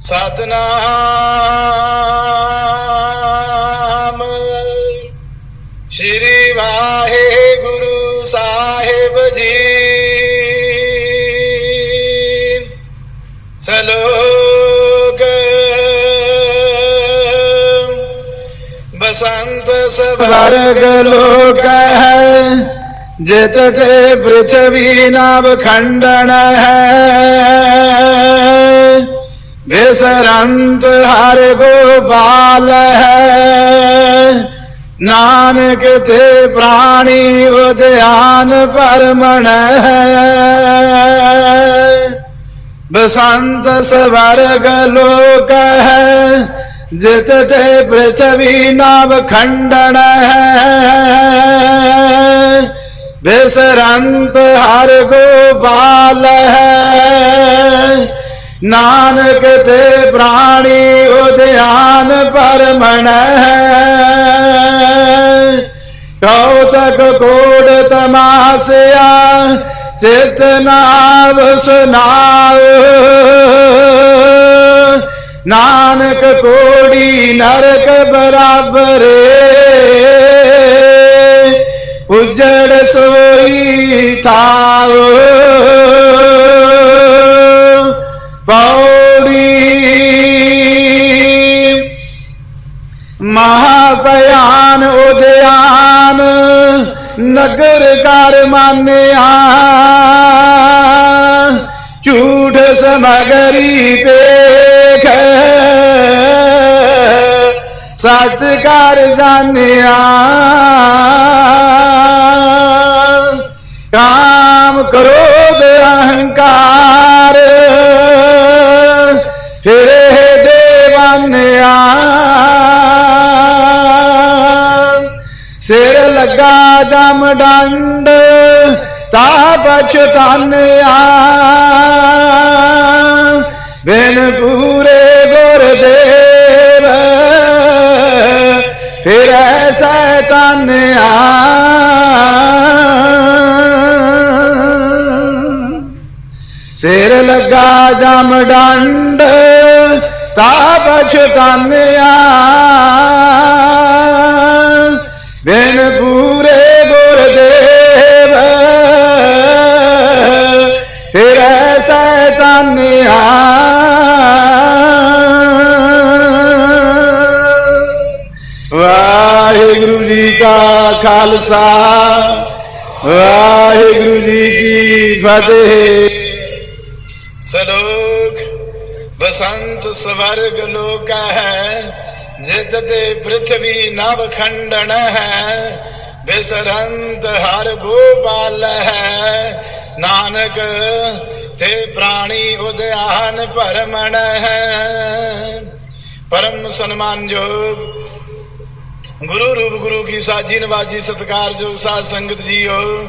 ਸਤਨਾਮ। ਸ਼੍ਰੀ ਵਾਹਿਗੁਰੂ ਸਾਹਿਬ ਜੀ। ਸਲੋਕ। ਬਸੰਤ ਸਵਰਗ ਲੋਕ ਹੈ, ਜਿਤ ਤੇ ਪ੍ਰithvi ਨਾਭ ਖੰਡਨ ਹੈ। ਬਿਸਰੰਤ ਹਰ ਗੋਪਾਲ ਹੈ। ਨਾਨਕ ਤੇ ਪ੍ਰਾਣੀ ਉਦਿਆਨ ਪਰਮਣ ਹੈ। ਬਸੰਤ ਸਵਰਗ ਲੋਕ ਹੈ, ਜਿਤ ਤੇ ਪ੍ਰithvi ਨਾਭ ਖੰਡਣ ਹੈ। ਬਿਸਰੰਤ ਹਰ ਗੋਪਾਲ ਹੈ। ਨਾਨਕ ਤੇ ਪ੍ਰਾਣੀ ਉਦਿਆਨ ਪਰਮਣ ਹੈ। ਕੌਤਕ ਕੋੜ ਤਮਾਸਿਆ ਚਿਤ ਨਾਮ ਸੁਨਾਉ। ਨਾਨਕ ਕੋੜੀ ਨਰਕ ਬਰਾਬਰ ਉਜੜ ਸੋਈ ਥਾਉ। ਪੌੜੀ ਮਹਾਪਿਆਨ ਉਦਿਆਨ ਨਗਰ ਕਰ ਮਾਨਿਆ। ਝੂਠ ਸਮਗਰੀ ਪੇਖ। ਸੱਚ ਕਰ ਜਾਣਿਆ। ਲੱਗਾ ਦਮ ਡੰਡ ਤਾ ਪਛਤਾਨਿਆ ਬਿਨ ਪੂਰੇ ਗੁਰਦੇਵ, ਫਿਰ ਸੈਤਾਨਿਆ ਸਿਰ ਲੱਗਾ ਜਮ ਡੰਡ ਤਾ ਪਛਤਾਨਿਆ ਖਾਲਸਾ। ਵਾਹਿਗੁਰੂ ਜੀ ਕੀ ਫਤਿਹ। ਸਲੋਕ, ਬਸੰਤ ਸਵਰਗ ਲੋਕ ਹੈ, ਜਿਤ ਪ੍ਰithvi ਨਵ ਖੰਡਣ ਹੈ, ਬਿਸਰੰਤ ਹਰ ਗੋਪਾਲ ਹੈ। ਨਾਨਕ, ਤੇ ਪ੍ਰਾਣੀ ਉਦਿਆਨ ਭਰਮਣ ਹੈ। ਪਰਮ ਸਨਮਾਨਯੋਗ ਗੁਰੂ ਰੂਪ ਗੁਰੂ ਕੀ ਸਾਜੀ ਨਵਾਜੀ ਸਤਕਾਰਯੋਗ ਸਾਧ ਸੰਗਤ ਜੀਓ।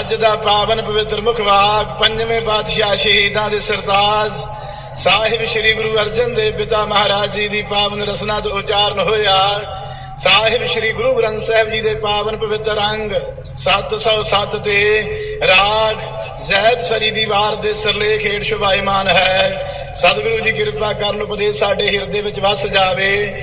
ਅੱਜ ਦਾ ਪਾਵਨ ਪਵਿੱਤਰ ਮੁਖਵਾਕ ਪੰਜਵੇਂ ਪਾਤਸ਼ਾਹ ਸ਼ਹੀਦਾਂ ਦੇ ਸਰਤਾਜ। ਸਾਹਿਬ ਸ੍ਰੀ ਗੁਰੂ ਅਰਜਨ ਦੇਵ ਪਿਤਾ ਮਹਾਰਾਜ ਜੀ ਦੀ ਪਾਵਨ ਰਸਨਾ ਤੋਂ ਉਚਾਰਨ ਹੋਇਆ। ਸਾਹਿਬ ਸ੍ਰੀ ਗੁਰੂ ਗ੍ਰੰਥ ਸਾਹਿਬ ਜੀ ਦੇ ਪਾਵਨ ਪਵਿੱਤਰ ਅੰਗ 707 ਤੇ ਰਾਗ ਜ਼ੈਦ ਸਰੀ ਦੀ ਵਾਰ ਦੇ ਸਰਲੇਖ ਹੇਠ ਸ਼ੁਭਾਇਮਾਨ ਹੈ। ਸਤਿਗੁਰੂ ਜੀ ਕਿਰਪਾ ਕਰਨ ਉਪਦੇਸ਼ ਸਾਡੇ ਹਿਰਦੇ ਵਿੱਚ ਵਸ ਜਾਵੇ।